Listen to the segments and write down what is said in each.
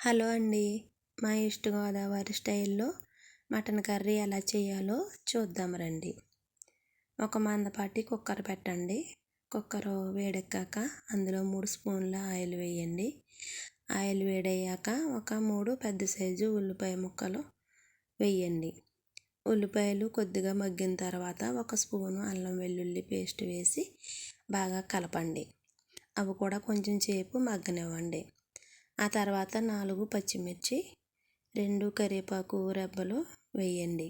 Hello అండి. మా east Godavari స్టైల్లో మటన్ కర్రీ ఎలా చేయాలో చూద్దాం రండి. ఒక మందపాటి కుక్కర్ పెట్టండి. కుక్కర్ వేడెక్కాక అందులో మూడు స్పూన్ల ఆయిల్ వేయండి. ఆయిల్ వేడయ్యాక ఒక మూడు పెద్ద సైజు ఉల్లిపాయ ముక్కలు వేయండి. ఉల్లిపాయలు కొద్దిగా మగ్గిన తర్వాత ఒక స్పూను అల్లం వెల్లుల్లి పేస్ట్ వేసి బాగా కలపండి. అవి కూడా కొంచెం సేపు మగ్గనివ్వండి. ఆ తర్వాత నాలుగు పచ్చిమిర్చి రెండు కరివేపాకు రెబ్బలు వేయండి.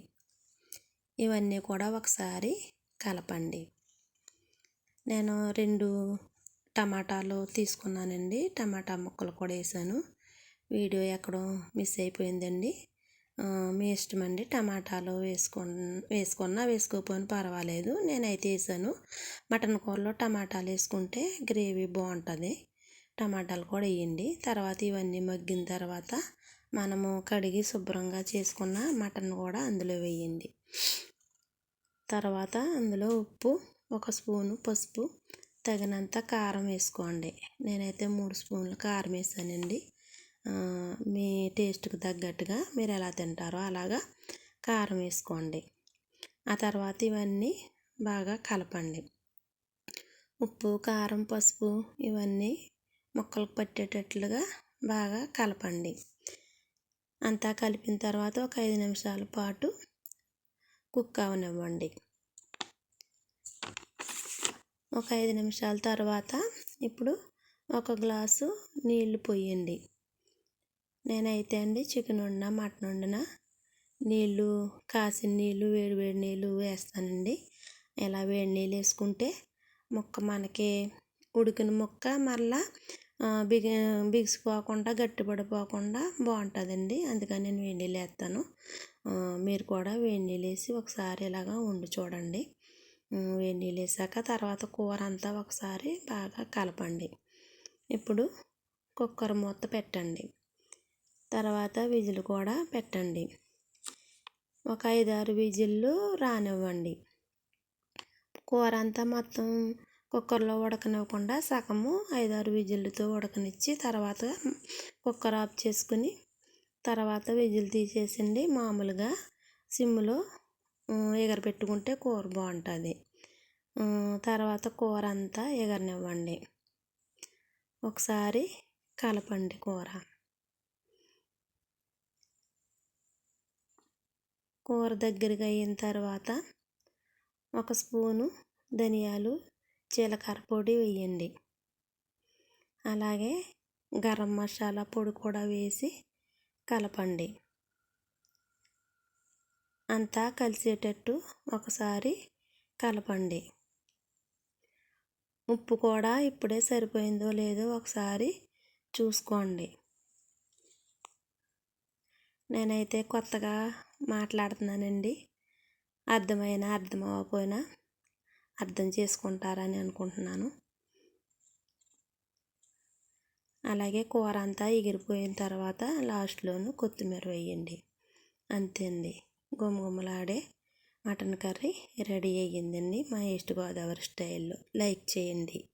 ఇవన్నీ కూడా ఒకసారి కలపండి. నేను రెండు టమాటాలు తీసుకున్నానండి. టమాటా ముక్కలు కూడా వేసాను. వీడియో ఎక్కడో మిస్ అయిపోయిందండి. మీ ఇష్టం అండి టమాటాలు వేసుకు వేసుకున్నా వేసుకోకపోయినా పర్వాలేదు. నేనైతే వేసాను. మటన్ కూరలో టమాటాలు వేసుకుంటే గ్రేవీ బాగుంటుంది. టమాటాలు కూడా వేయండి. తర్వాత ఇవన్నీ మగ్గిన తర్వాత మనము కడిగి శుభ్రంగా చేసుకున్న మటన్ కూడా అందులో వేయండి. తర్వాత అందులో ఉప్పు ఒక స్పూను పసుపు తగినంత కారం వేసుకోండి. నేనైతే మూడు స్పూన్లు కారం వేసానండి. మీ టేస్ట్కి తగ్గట్టుగా మీరు ఎలా తింటారో అలాగా కారం వేసుకోండి. ఆ తర్వాత ఇవన్నీ బాగా కలపండి. ఉప్పు కారం పసుపు ఇవన్నీ ముక్కలకు పట్టేటట్లుగా బాగా కలపండి. అంతా కలిపిన తర్వాత ఒక ఐదు నిమిషాల పాటు కుక్ అవనివ్వండి. ఒక ఐదు నిమిషాల తర్వాత ఇప్పుడు ఒక గ్లాసు నీళ్ళు పోయండి. నేనైతే అండి చికెన్ వండిన మటన్ వండిన నీళ్ళు కాసిన నీళ్ళు వేడి వేడి నీళ్ళు వేస్తానండి. ఇలా వేడి నీళ్ళు వేసుకుంటే ముక్క మనకి ఉడికిన ముక్క మరలా బిగి బిగిసిపోకుండా గట్టిపడిపోకుండా బాగుంటుందండి. అందుకని నేను వేడి నీళ్ళు వేస్తాను. మీరు కూడా వేడి నీళ్ళు వేసి ఒకసారి ఇలాగా వండి చూడండి. వేడి నీళ్ళు వేసాక తర్వాత కూర అంతా ఒకసారి బాగా కలపండి. ఇప్పుడు కుక్కర్ మూత పెట్టండి. తర్వాత విజిల్ కూడా పెట్టండి. ఒక ఐదారు విజిల్లు రానివ్వండి. కూర అంతా మొత్తం కుక్కర్లో ఉడకనివ్వకుండా సగము ఐదారు విజిల్తో ఉడకనిచ్చి తర్వాత కుక్కర్ ఆఫ్ చేసుకుని తర్వాత విజిల్ తీసేసండి. మామూలుగా సిమ్లో ఎగరబెట్టుకుంటే కూర బాగుంటుంది. తర్వాత కూర అంతా ఎగరనివ్వండి. ఒకసారి కలపండి కూర. కూర దగ్గరగా అయిన తర్వాత ఒక స్పూను ధనియాలు జీలకర్ర పొడి వేయండి. అలాగే గరం మసాలా పొడి కూడా వేసి కలపండి. అంతా కలిసేటట్టు ఒకసారి కలపండి. ఉప్పు కూడా ఇప్పుడే సరిపోయిందో లేదో ఒకసారి చూసుకోండి. నేనైతే కొత్తగా మాట్లాడుతున్నానండి. అర్థమైనా అర్థం అవ్వకపోయినా అర్థం చేసుకుంటారని అనుకుంటున్నాను. అలాగే కూర అంతా ఎగిరిపోయిన తర్వాత లాస్ట్లోను కొత్తిమీర వేయండి. అంతే అండి గుమగుమలాడే మటన్ కర్రీ రెడీ అయ్యిందండి మా ఈస్ట్ గోదావరి స్టైల్లో. లైక్ చేయండి.